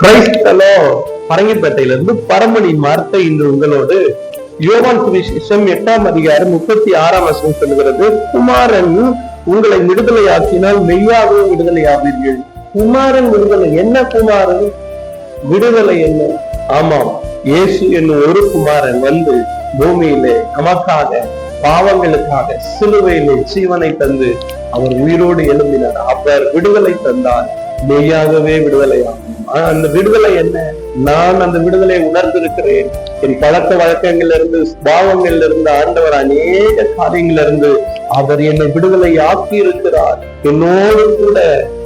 கிரைஸ்தலோ பரங்கிப்பேட்டையில இருந்து வார்த்தை இன்று உங்களோடு. யோவான் சுவிசேஷம் எட்டாம் அதிகாரம் முப்பத்தி ஆறாம் வசனம் சொல்கிறது குமாரன் உங்களை விடுதலையாக்கினால் மெய்யாகவே விடுதலையாவீர்கள். குமாரன் விடுதலை என்ன குமாரன்? விடுதலை என்ன? ஆமாம் இயேசு என்னும் ஒரு குமாரன் வந்து பூமியிலே நமக்காக பாவங்களுக்காக சிலுவையிலே ஜீவனை தந்து அவர் உயிரோடு எழுந்தினார் அவர் விடுதலை தந்தார். மெய்யாகவே விடுதலையாகும் ஆனா, அந்த விடுதலை என்ன? நான் அந்த விடுதலை உணர்ந்திருக்கிறேன். என் பழக்க வழக்கங்கள்ல இருந்து பாவங்கள்ல இருந்து ஆண்டவர் அநேக காரியங்கள்ல இருந்து அவர் என்னை விடுதலை ஆக்கி இருக்கிறார் என்னோடு கூட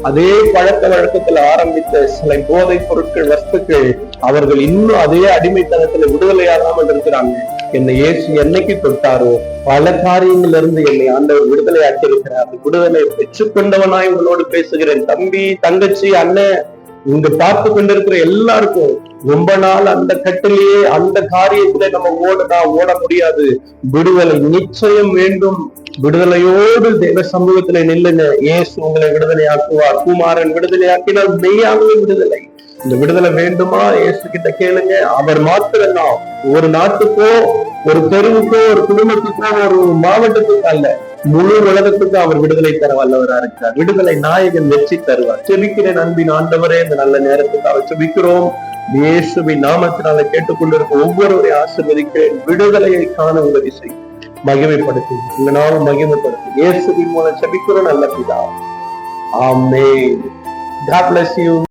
அதே பழக்க வழக்கத்துல ஆரம்பித்த சில போதைப் பொருட்கள் வஸ்துக்கள் அவர்கள் இன்னும் அதே அடிமைத்தனத்துல விடுதலையாகாமல் இருக்கிறாங்க. என்னை இயேசு என்னைக்கு தொட்டாரோ பல காரியங்கள்ல இருந்து என்னை ஆண்டவர் விடுதலை ஆக்கியிருக்கிறார். அந்த விடுதலை பெற்றுக்கொண்டவனாய் உங்களோடு பேசுகிறேன். தம்பி தங்கச்சி அண்ணன் இங்க பார்த்து கொண்டிருக்கிற எல்லாருக்கும் ரொம்ப நாள் அந்த கட்டிலேயே அந்த காரியத்துல நம்ம ஓடனா ஓட முடியாது. விடுதலை நிச்சயம் வேண்டும். விடுதலையோடு தேவ சமூகத்துல நில்லுங்க. ஏசு உங்களை விடுதலை ஆக்குவார் குமாரன் விடுதலை ஆக்கினால் மெய்யாகவே விடுதலை. இந்த விடுதலை வேண்டுமா? இயேசு கிட்ட கேளுங்க. அவர் மாத்திரம்தான். ஒரு நாட்டுக்கோ ஒரு தெருவுக்கோ ஒரு குடும்பத்துக்கோ ஒரு மாவட்டத்துக்கு அல்ல முழு உலகத்துக்கும் அவர் விடுதலை தர வல்லவரா இருக்கிறார். விடுதலை நாயகன் வெற்றி தருவார். செபிக்கிறேன் அன்பின் ஆண்டவரே இந்த நல்ல நேரத்துக்கு அவர் செபிக்கிறோம். இயேசுவின் நாமத்தினால கேட்டுக்கொண்டிருக்க ஒவ்வொருவரை ஆசிர்வதிக்கிறேன். விடுதலையை காண உதவி செய்யும் மகிமைப்படுத்தி. உங்க நாளும் மகிமைப்படுத்தி. இயேசுவின் மூலம் செபிக்கிறோம் நல்ல பிதா. ஆமே God bless you.